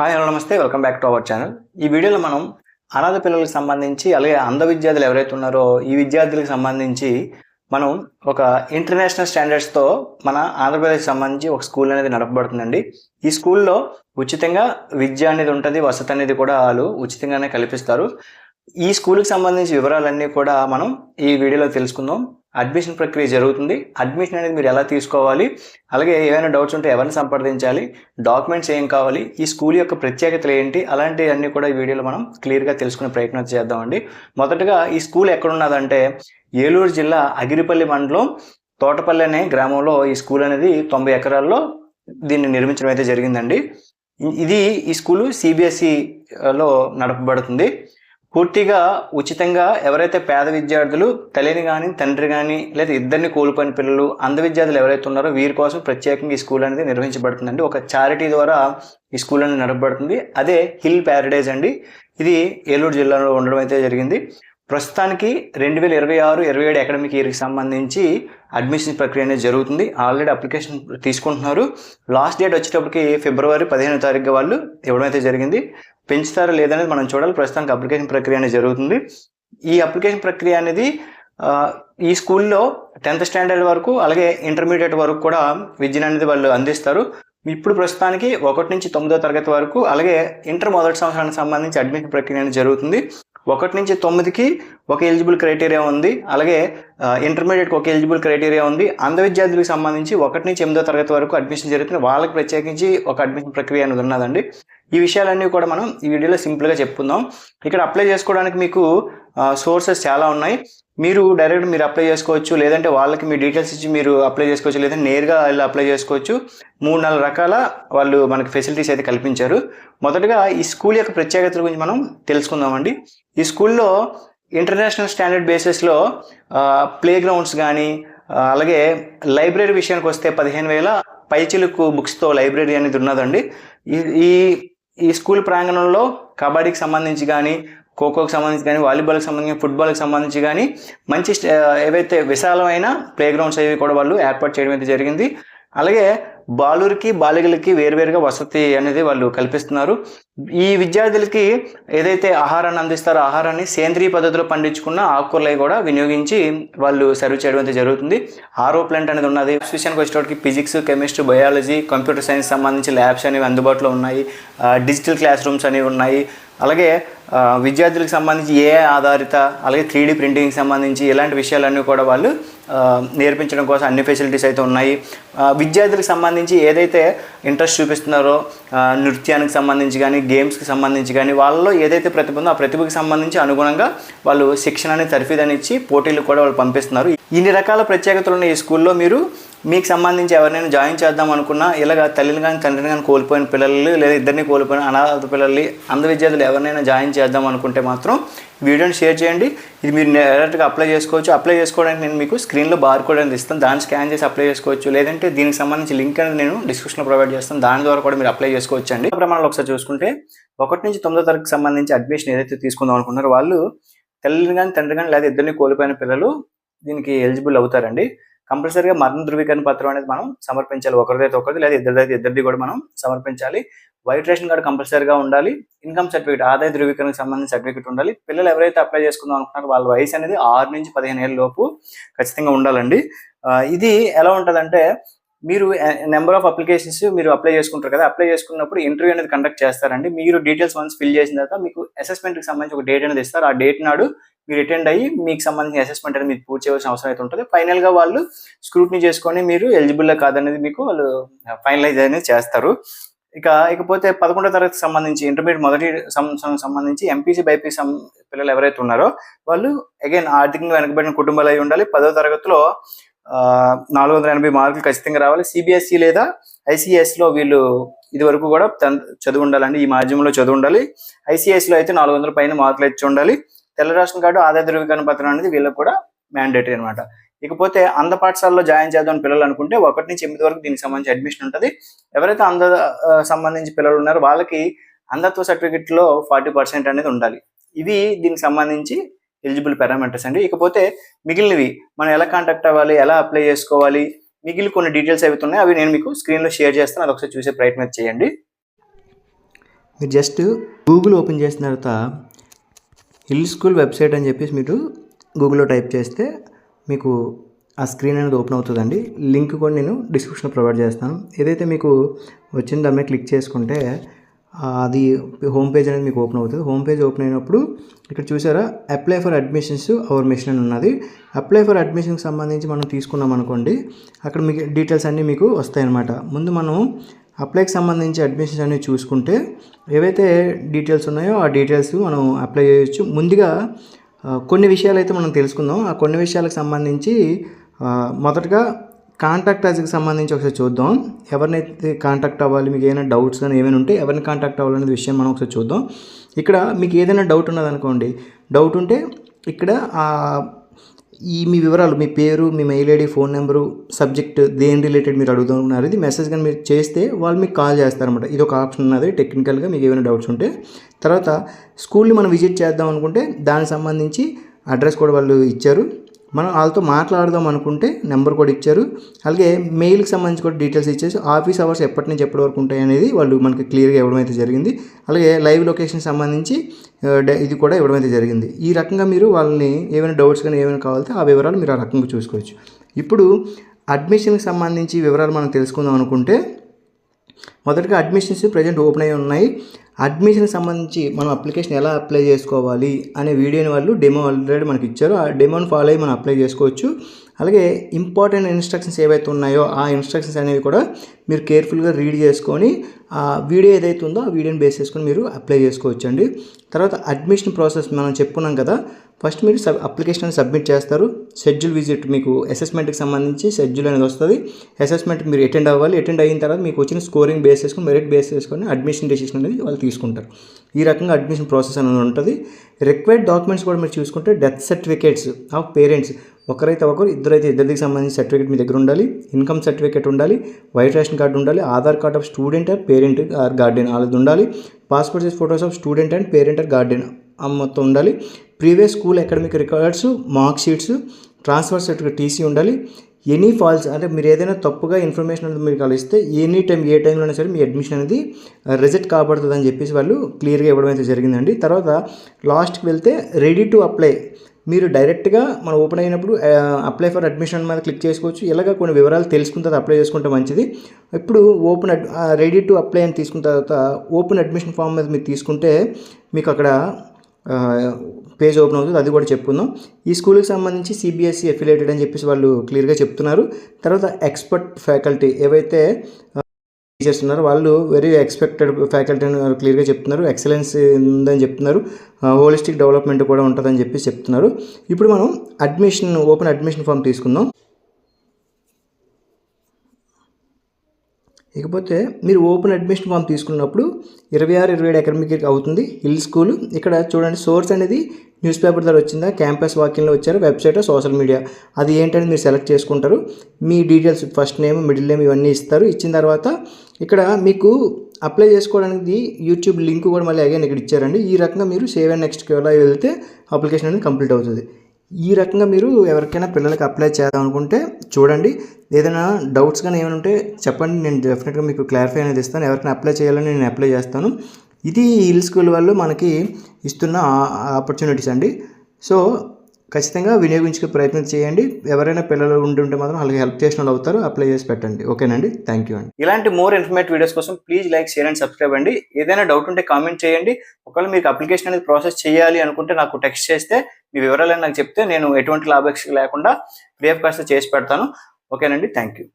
Hi hello నమస్తే welcome back to our channel. ఈ వీడియోలో మనం అనాథ పిల్లలకు సంబంధించి అలాగే అంధ విద్యార్థులు ఎవరైతే ఉన్నారో ఈ విద్యార్థులకు సంబంధించి మనం ఒక ఇంటర్నేషనల్ స్టాండర్డ్స్తో మన ఆంధ్రప్రదేశ్కి సంబంధించి ఒక స్కూల్ అనేది నడపబడుతుందండి. ఈ స్కూల్లో ఉచితంగా విద్య అనేది ఉంటుంది వసతి అనేది కూడా వాళ్ళు ఉచితంగానే కల్పిస్తారు. ఈ స్కూల్కి సంబంధించి వివరాలన్నీ కూడా మనం ఈ వీడియోలో తెలుసుకుందాం. అడ్మిషన్ ప్రక్రియ జరుగుతుంది. అడ్మిషన్ అనేది మీరు ఎలా తీసుకోవాలి? అలాగే ఏమైనా డౌట్స్ ఉంటే ఎవరిని సంప్రదించాలి? డాక్యుమెంట్స్ ఏం కావాలి? ఈ స్కూల్ యొక్క ప్రత్యేకతలు ఏంటి? అలాంటివన్నీ కూడా ఈ వీడియోలో మనం క్లియర్గా తెలుసుకునే ప్రయత్నం చేద్దామండి. మొదటగా ఈ స్కూల్ ఎక్కడున్నదంటే ఏలూరు జిల్లా అగిరిపల్లి మండలం తోటపల్లి అనే గ్రామంలో ఈ స్కూల్ అనేది తొంభై ఎకరాల్లో దీన్ని నిర్మించడం అయితే జరిగిందండి. ఇది ఈ స్కూలు సిబిఎస్ఈలో నడపబడుతుంది. పూర్తిగా ఉచితంగా ఎవరైతే పేద విద్యార్థులు తల్లిని కానీ తండ్రి కానీ లేదా ఇద్దరిని కోల్పోయిన పిల్లలు అంధ విద్యార్థులు ఎవరైతే ఉన్నారో వీరి కోసం ప్రత్యేకంగా ఈ స్కూల్ అనేది నిర్వహించబడుతుందండి. ఒక చారిటీ ద్వారా ఈ స్కూల్ అనేది నడపబడుతుంది. అదే హిల్ ప్యారడైజ్ అండి. ఇది ఏలూరు జిల్లాలో ఉండడం అయితే జరిగింది. ప్రస్తుతానికి రెండు వేల ఇరవై ఆరు ఇరవై ఏడు అకాడమిక్ ఇయర్కి సంబంధించి అడ్మిషన్ ప్రక్రియ అనేది జరుగుతుంది. ఆల్రెడీ అప్లికేషన్ తీసుకుంటున్నారు. లాస్ట్ డేట్ వచ్చేటప్పటికి ఫిబ్రవరి పదిహేను తారీఖు వాళ్ళు ఇవ్వడం అయితే జరిగింది. పెంచుతారా లేదనేది మనం చూడాలి. ప్రస్తుతానికి అప్లికేషన్ ప్రక్రియ అనేది జరుగుతుంది. ఈ అప్లికేషన్ ప్రక్రియ అనేది ఈ స్కూల్లో టెన్త్ స్టాండర్డ్ వరకు అలాగే ఇంటర్మీడియట్ వరకు కూడా విద్యను అనేది వాళ్ళు అందిస్తారు. ఇప్పుడు ప్రస్తుతానికి ఒకటి నుంచి తొమ్మిదో తరగతి వరకు అలాగే ఇంటర్ మొదటి సంవత్సరానికి సంబంధించి అడ్మిషన్ ప్రక్రియ అనేది జరుగుతుంది. ఒకటి నుంచి తొమ్మిదికి ఒక ఎలిజిబుల్ క్రైటీరియా ఉంది. అలాగే ఇంటర్మీడియట్కి ఒక ఎలిజిబుల్ క్రైటీరియా ఉంది. అంధ విద్యార్థులకు సంబంధించి ఒకటి నుంచి ఎనిమిదో తరగతి వరకు అడ్మిషన్ జరుగుతుంది. వాళ్ళకి ప్రత్యేకించి ఒక అడ్మిషన్ ప్రక్రియ అనేది ఉన్నదండి. ఈ విషయాలన్నీ కూడా మనం ఈ వీడియోలో సింపుల్గా చెప్పుకుందాం. ఇక్కడ అప్లై చేసుకోవడానికి మీకు సోర్సెస్ చాలా ఉన్నాయి. మీరు డైరెక్ట్ మీరు అప్లై చేసుకోవచ్చు లేదంటే వాళ్ళకి మీ డీటెయిల్స్ ఇచ్చి మీరు అప్లై చేసుకోవచ్చు లేదంటే నేరుగా వెళ్ళి అప్లై చేసుకోవచ్చు. మూడు నాలుగు రకాల వాళ్ళు మనకి ఫెసిలిటీస్ అయితే కల్పించారు. మొదటగా ఈ స్కూల్ యొక్క ప్రత్యేకతల గురించి మనం తెలుసుకుందామండి. ఈ స్కూల్లో ఇంటర్నేషనల్ స్టాండర్డ్ బేసిస్లో ప్లే గ్రౌండ్స్ కానీ అలాగే లైబ్రరీ విషయానికి వస్తే పదిహేను వేల పైచిలుకు బుక్స్తో లైబ్రరీ అనేది ఉన్నదండి. ఈ ఈ స్కూల్ ప్రాంగణంలో కబడ్డీకి సంబంధించి కానీ ఖోఖోకి సంబంధించి కానీ వాలీబాల్కి సంబంధించి ఫుట్బాల్కి సంబంధించి కానీ మంచి ఏవైతే విశాలమైన ప్లే గ్రౌండ్స్ అవి కూడా వాళ్ళు ఏర్పాటు చేయడం అయితే జరిగింది. అలాగే బాలురికి బాలికలకి వేరువేరుగా వసతి అనేది వాళ్ళు కల్పిస్తున్నారు. ఈ విద్యార్థులకి ఏదైతే ఆహారాన్ని అందిస్తారో ఆహారాన్ని సేంద్రియ పద్ధతిలో పండించుకున్న ఆకుకూరలు కూడా వినియోగించి వాళ్ళు సర్వ్ చేయడం అయితే జరుగుతుంది. ఆరో ప్లాంట్ అనేది ఉన్నది. విషయానికి వచ్చేటప్పటికి physics chemistry biology computer science సంబంధించి ల్యాబ్స్ అనేవి అందుబాటులో ఉన్నాయి. డిజిటల్ క్లాస్ రూమ్స్ అనేవి ఉన్నాయి. అలాగే విద్యార్థులకు సంబంధించి ఏ ఆధారిత అలాగే త్రీడీ ప్రింటింగ్కి సంబంధించి ఇలాంటి విషయాలన్నీ కూడా వాళ్ళు నేర్పించడం కోసం అన్ని ఫెసిలిటీస్ అయితే ఉన్నాయి. విద్యార్థులకు సంబంధించి ఏదైతే ఇంట్రెస్ట్ చూపిస్తున్నారో నృత్యానికి సంబంధించి కానీ గేమ్స్కి సంబంధించి కానీ వాళ్ళలో ఏదైతే ప్రతిభ ఉందో ఆ ప్రతిభకి సంబంధించి అనుగుణంగా వాళ్ళు శిక్షణ అనేది తర్ఫీదని ఇచ్చి పోటీలు కూడా వాళ్ళు పంపిస్తున్నారు. ఇన్ని రకాల ప్రత్యేకతలు ఉన్న ఈ స్కూల్లో. మీరు మీకు సంబంధించి ఎవరినైనా జాయిన్ చేద్దాం అనుకున్నా ఇలాగ తల్లిని కానీ తండ్రిని కానీ కోల్పోయిన పిల్లలు లేదా ఇద్దరిని కోల్పోయిన అనాథ పిల్లల్ని అంధ విద్యార్థులు ఎవరినైనా జాయిన్ చేద్దాం అనుకుంటే మాత్రం వీడియోని షేర్ చేయండి. ఇది మీరు డైరెక్ట్గా అప్లై చేసుకోవచ్చు. అప్లై చేసుకోవడానికి నేను మీకు స్క్రీన్లో బార్ కోడ్ అనేది ఇస్తాను. దాన్ని స్కాన్ చేసి అప్లై చేసుకోవచ్చు. లేదంటే దీనికి సంబంధించి లింక్ అనేది నేను డిస్క్రిప్షన్లో ప్రొవైడ్ చేస్తాను. దాని ద్వారా కూడా మీరు అప్లై చేసుకోవచ్చు అండి ప్రమాణాలు ఒకసారి చూసుకుంటే ఒకటి నుంచి తొమ్మిదో తరగతికి సంబంధించి అడ్మిషన్ ఏదైతే తీసుకుందాం అనుకున్నారో వాళ్ళు తల్లిని కానీ తండ్రి కానీ లేదా ఇద్దరిని కోల్పోయిన పిల్లలు దీనికి ఎలిజిబుల్ అవుతారండి. కంపల్సరీగా మరణ ధృవీకరణ పత్రం అనేది మనం సమర్పించాలి. ఒకరిదైతే ఒకరిది లేదా ఇద్దరిదైతే ఇద్దరిది కూడా మనం సమర్పించాలి. వైట్ రేషన్ కార్డు కంపల్సరీగా ఉండాలి. ఇన్కమ్ సర్టిఫికేట్ ఆదాయ ధృవీకరణకు సంబంధించిన సర్టిఫికేట్ ఉండాలి. పిల్లలు ఎవరైతే అప్లై చేసుకుందాం అనుకున్నారో వాళ్ళ వయసు అనేది ఆరు నుంచి పదిహేను ఏళ్ళ లోపు ఖచ్చితంగా ఉండాలండి. ఇది ఎలా ఉంటుందంటే మీరు నెంబర్ ఆఫ్ అప్లికేషన్స్ మీరు అప్లై చేసుకుంటారు కదా అప్లై చేసుకున్నప్పుడు ఇంటర్వ్యూ అనేది కండక్ట్ చేస్తారండి. మీరు డీటెయిల్స్ వన్స్ ఫిల్ చేసిన తర్వాత మీకు అసెస్మెంట్కి సంబంధించి ఒక డేట్ అనేది ఇస్తారు. ఆ డేట్ నాడు మీరు అటెండ్ అయ్యి మీకు సంబంధించిన అసెస్మెంట్ అనేది మీరు పూర్తి చేయవలసిన అవసరం అయితే ఉంటుంది. ఫైనల్గా వాళ్ళు స్క్రూట్నీ చేసుకొని మీరు ఎలిజిబుల్ కాదనేది మీకు వాళ్ళు ఫైనలైజ్ అనేది చేస్తారు. ఇక ఇకపోతే పదకొండో తరగతి సంబంధించి ఇంటర్మీడియట్ మొదటి సంవత్సరం సంబంధించి ఎంపీసీ బైపీసీ సం- పిల్లలు ఎవరైతే ఉన్నారో వాళ్ళు అగైన్ ఆర్థికంగా వెనకబడిన కుటుంబాలు అయి ఉండాలి. పదో తరగతిలో నాలుగు వందల ఎనభై మార్కులు ఖచ్చితంగా రావాలి. సిబిఎస్ఈ లేదా ఐసీఎస్లో లో వీళ్ళు ఇది వరకు కూడా చదువు ఉండాలండి. ఈ మాధ్యమంలో చదువు ఉండాలి. ఐసీఎస్లో లో అయితే నాలుగు వందల పైన మార్కులు ఇచ్చి ఉండాలి. తెల్ల రేషన్ కార్డు ఆదాయ ధృవీకరణ పత్రం అనేది వీళ్ళకి కూడా మ్యాండేటరీ అనమాట ఇకపోతే అంధ పాఠశాలలో జాయిన్ చేద్దాం పిల్లలు అనుకుంటే ఒకటి నుంచి ఎనిమిది వరకు దీనికి సంబంధించి అడ్మిషన్ ఉంటుంది. ఎవరైతే అంధ సంబంధించి పిల్లలు ఉన్నారో వాళ్ళకి అంధత్వ సర్టిఫికెట్లో ఫార్టీ పర్సెంట్ అనేది ఉండాలి. ఇవి దీనికి సంబంధించి ఎలిజిబుల్ పారామీటర్స్ అండి. ఇకపోతే మిగిలినవి మనం ఎలా కాంటాక్ట్ అవ్వాలి ఎలా అప్లై చేసుకోవాలి మిగిలిన కొన్ని డీటెయిల్స్ అవి ఉన్నాయి అవి నేను మీకు స్క్రీన్లో షేర్ చేస్తాను. అది ఒకసారి చూసే ప్రయత్నం చేయండి. మీరు జస్ట్ గూగుల్ ఓపెన్ చేసిన తర్వాత హిల్ స్కూల్ వెబ్సైట్ అని చెప్పేసి మీరు గూగుల్లో టైప్ చేస్తే మీకు ఆ స్క్రీన్ అనేది ఓపెన్ అవుతుందండి. లింక్ కూడా నేను డిస్క్రిప్షన్లో ప్రొవైడ్ చేస్తాను. ఏదైతే మీకు వచ్చిన దాని మీద క్లిక్ చేసుకుంటే అది హోమ్ పేజ్ అనేది మీకు ఓపెన్ అవుతుంది. హోమ్ పేజ్ ఓపెన్ అయినప్పుడు ఇక్కడ చూసారా? Apply for admissions our mission అని ఉన్నది. అప్లై ఫర్ అడ్మిషన్కి సంబంధించి మనం తీసుకున్నాం అనుకోండి అక్కడ మీకు డీటెయిల్స్ అన్నీ మీకు వస్తాయన్నమాట. ముందు మనం అప్లైకి సంబంధించి అడ్మిషన్స్ అనేవి చూసుకుంటే ఏవైతే డీటెయిల్స్ ఉన్నాయో ఆ డీటెయిల్స్ మనం అప్లై చేయొచ్చు. ముందుగా కొన్ని విషయాలు అయితే మనం తెలుసుకుందాం. ఆ కొన్ని విషయాలకు సంబంధించి మొదటగా కాంటాక్ట్ అజ్కి సంబంధించి ఒకసారి చూద్దాం. ఎవరినైతే కాంటాక్ట్ అవ్వాలి మీకు ఏమైనా డౌట్స్ కానీ ఏమైనా ఉంటే ఎవరిని కాంటాక్ట్ అవ్వాలనే విషయం మనం ఒకసారి చూద్దాం. ఇక్కడ మీకు ఏదైనా డౌట్ ఉన్నదనుకోండి డౌట్ ఉంటే ఇక్కడ ఈ మీ వివరాలు మీ పేరు మీ mail ID phone number subject దేని రిలేటెడ్ మీరు అడుగుతున్నారు ఇది మెసేజ్ కానీ మీరు చేస్తే వాళ్ళు మీకు కాల్ చేస్తారన్నమాట. ఇది ఒక ఆప్షన్ ఉన్నది టెక్నికల్గా మీకు ఏమైనా డౌట్స్ ఉంటే. తర్వాత స్కూల్ని మనం విజిట్ చేద్దాం అనుకుంటే దానికి సంబంధించి అడ్రస్ కూడా వాళ్ళు ఇచ్చారు. మనం వాళ్ళతో మాట్లాడదాం అనుకుంటే నెంబర్ కూడా ఇచ్చారు. అలాగే మెయిల్కి సంబంధించి కూడా డీటెయిల్స్ ఇచ్చేసి ఆఫీస్ అవర్స్ ఎప్పటి నుంచి ఎప్పటి వరకు ఉంటాయి అనేది వాళ్ళు మనకి క్లియర్గా ఇవ్వడం అయితే జరిగింది. అలాగే లైవ్ లొకేషన్ సంబంధించి డ- ఇది కూడా ఇవ్వడం అయితే జరిగింది. ఈ రకంగా మీరు వాళ్ళని ఏమైనా డౌట్స్ కానీ ఏమైనా కావాలంటే ఆ వివరాలు మీరు ఆ రకంగా చూసుకోవచ్చు. ఇప్పుడు అడ్మిషన్కి సంబంధించి వివరాలు మనం తెలుసుకుందాం అనుకుంటే మొదటగా అడ్మిషన్స్ ప్రజెంట్ ఓపెన్ అయి ఉన్నాయి. అడ్మిషన్కి సంబంధించి మనం అప్లికేషన్ ఎలా అప్లై చేసుకోవాలి అనే వీడియోని వాళ్ళు డెమో ఆల్రెడీ మనకి ఇచ్చారు. ఆ డెమోని ఫాలో అయ్యి మనం అప్లై చేసుకోవచ్చు. అలాగే ఇంపార్టెంట్ ఇన్స్ట్రక్షన్స్ ఏవైతే ఉన్నాయో ఆ ఇన్స్ట్రక్షన్స్ అనేవి కూడా మీరు కేర్ఫుల్గా రీడ్ చేసుకొని ఆ వీడియో ఏదైతే ఉందో ఆ వీడియోని బేస్ చేసుకొని మీరు అప్లై చేసుకోవచ్చు అండి తర్వాత అడ్మిషన్ ప్రాసెస్ మనం చెప్పుకున్నాం కదా ఫస్ట్ మీరు సబ్ అప్లికేషన్ సబ్మిట్ చేస్తారు. షెడ్యూల్ విజిట్ మీకు అసెస్మెంట్కి సంబంధించి షెడ్యూల్ అనేది వస్తుంది. అసెస్మెంట్ మీరు అటెండ్ అవ్వాలి. అటెండ్ అయిన తర్వాత మీకు వచ్చిన స్కోరింగ్ బేస్ చేసుకొని మెరిట్ బేస్ చేసుకొని అడ్మిషన్ డెసిషన్ అనేది వాళ్ళు తీసుకుంటారు. ఈ రకంగా అడ్మిషన్ ప్రాసెస్ అనేది ఉంటుంది. రిక్వైర్డ్ డాక్యుమెంట్స్ కూడా మీరు చూసుకుంటే డెత్ సర్టిఫికేట్స్ ఆఫ్ పేరెంట్స్ ఒకరైతే ఒకరు ఇద్దరైతే ఇద్దరికి సంబంధించి సర్టిఫికేట్ మీ దగ్గర ఉండాలి. ఇన్కమ్ సర్టిఫికేట్ ఉండాలి. వైట్ రేషన్ కార్డు ఉండాలి. Aadhaar card of student or parent or guardian వాళ్ళది ఉండాలి. Passport size photos of student and parent or guardian మొత్తం ఉండాలి. Previous school academic records mark sheets transfer certificate TC ఉండాలి. Any falls అంటే మీరు ఏదైనా తప్పుగా ఇన్ఫర్మేషన్ అనేది మీరు కలిస్తే ఎనీ టైం ఏ టైంలో సరే మీ అడ్మిషన్ అనేది రిజెక్ట్ కాబడుతుంది అని చెప్పేసి వాళ్ళు క్లియర్గా ఇవ్వడం అయితే జరిగిందండి. తర్వాత లాస్ట్కి వెళ్తే రెడీ టు అప్లై. మీరు డైరెక్ట్గా మనం ఓపెన్ అయినప్పుడు అప్లై ఫర్ అడ్మిషన్ మీద క్లిక్ చేసుకోవచ్చు. ఇలాగ కొన్ని వివరాలు తెలుసుకున్న తర్వాత అప్లై చేసుకుంటే మంచిది. ఇప్పుడు ఓపెన్ రెడీ టు అప్లై అని తీసుకున్న తర్వాత ఓపెన్ అడ్మిషన్ ఫామ్ మీద మీరు తీసుకుంటే మీకు అక్కడ పేజ్ ఓపెన్ అవుతుంది అది కూడా చెప్పుకుందాం. ఈ స్కూల్కి సంబంధించి సిబిఎస్ఈ ఎఫిలేటెడ్ అని చెప్పేసి వాళ్ళు క్లియర్గా చెప్తున్నారు. తర్వాత ఎక్స్పర్ట్ ఫ్యాకల్టీ ఏవైతే టీచర్స్ ఉన్నారు వాళ్ళు వెరీ ఎక్స్పెక్టెడ్ ఫ్యాకల్టీ అని క్లియర్గా చెప్తున్నారు. ఎక్సలెన్స్ ఉందని చెప్తున్నారు. హోలిస్టిక్ డెవలప్మెంట్ కూడా ఉంటుందని చెప్పి చెప్తున్నారు. ఇప్పుడు మనం అడ్మిషన్ ఓపెన్ అడ్మిషన్ ఫామ్ తీసుకుందాం. ఇకపోతే మీరు ఓపెన్ అడ్మిషన్ ఫామ్ తీసుకున్నప్పుడు ఇరవై ఆరు ఇరవై ఏడు అకాడమిక్ ఇయర్ అవుతుంది. Hill school. ఇక్కడ చూడండి సోర్స్ అనేది న్యూస్ పేపర్ ద్వారా వచ్చిందా? క్యాంపస్ వాకింగ్లో వచ్చారు? Website social media. అది ఏంటని మీరు సెలెక్ట్ చేసుకుంటారు. మీ details first name middle name ఇవన్నీ ఇస్తారు. ఇచ్చిన తర్వాత ఇక్కడ మీకు అప్లై చేసుకోవడానికి యూట్యూబ్ లింక్ కూడా మళ్ళీ అగైన్ ఇక్కడ ఇచ్చారండి. ఈ రకంగా మీరు సేవ్ అండ్ నెక్స్ట్కి ఎలా వెళ్తే అప్లికేషన్ అనేది కంప్లీట్ అవుతుంది. ఈ రకంగా మీరు ఎవరికైనా పిల్లలకి అప్లై చేద్దాం అనుకుంటే చూడండి. ఏదైనా డౌట్స్ కానీ ఏమైనా ఉంటే చెప్పండి. నేను డెఫినెట్గా మీకు క్లారిఫై అనేది ఇస్తాను. ఎవరికైనా అప్లై చేయాలని నేను అప్లై చేస్తాను. ఇది హిల్ స్కూల్ వాళ్ళు మనకి ఇస్తున్న ఆపర్చునిటీస్ అండి. సో ఖచ్చితంగా వినియోగించుకే ప్రయత్నం చేయండి. ఎవరైనా పిల్లలు ఉంటుంటే మాత్రం వాళ్ళకి హెల్ప్ చేసిన వాళ్ళు అవుతారు. అప్లై చేసి పెట్టండి. ఓకేనండి? థ్యాంక్ యూ అండి. ఇలాంటి మోర్ ఇన్ఫర్మేటివ్ వీడియోస్ కోసం please like share and subscribe అండి. ఏదైనా డౌట్ ఉంటే కామెంట్ చేయండి. ఒకవేళ మీకు అప్లికేషన్ అనేది ప్రాసెస్ చేయాలి అనుకుంటే నాకు టెక్స్ట్ చేస్తే మీ వివరాలు నాకు చెప్తే నేను ఎటువంటి లాభాపేక్ష లేకుండా రేపు కాస్త చేసి పెడతాను. ఓకేనండి? Thank you.